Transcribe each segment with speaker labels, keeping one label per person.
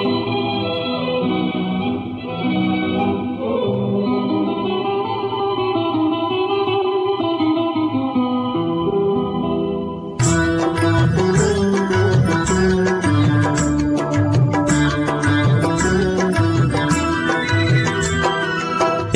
Speaker 1: Música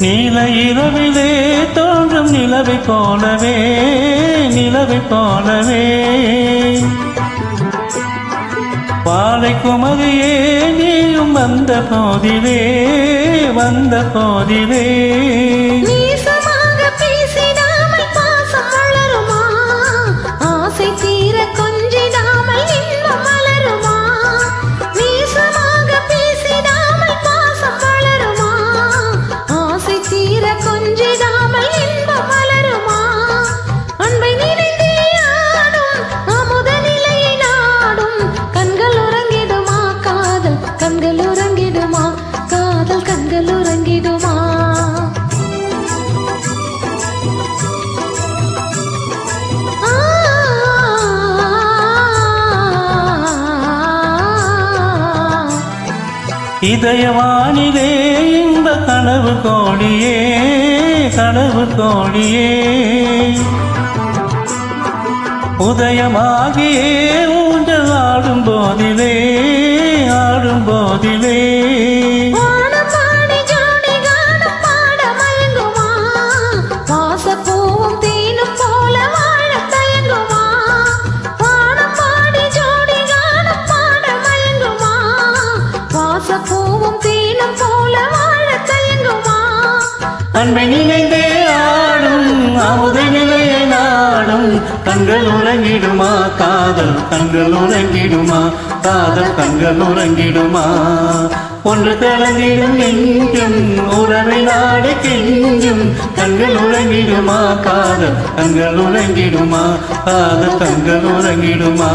Speaker 1: நீல இரவிலே தோன்றும் நிலவை போலவே நிலவை போலவே. பாலை குமரியே நீயும் வந்த போதிலே வந்த போதிலே.
Speaker 2: காதல் கண்கள் உறங்கிடுமா
Speaker 1: இதயவானிலே இந்த கனவு கோடியே கனவு கோடியே. உதயமாகியே ஊஞ்சல் ஆடும் போதிலே ஆடும் போதிலே அன்பை நினைந்தே ஆடும் அமுத நிலையை நாடும். கண்கள் உறங்கிடுமா காதல் கண்கள் உறங்கிடுமா காதல் கண்கள் உறங்கிடுமா? ஒன்று கலந்திடும் நெஞ்சும் உறவை நாடு கெஞ்சும். கண்கள் உறங்கிடுமா காதல் கண்கள் உறங்கிடுமா காதல் கண்கள் உறங்கிடுமா?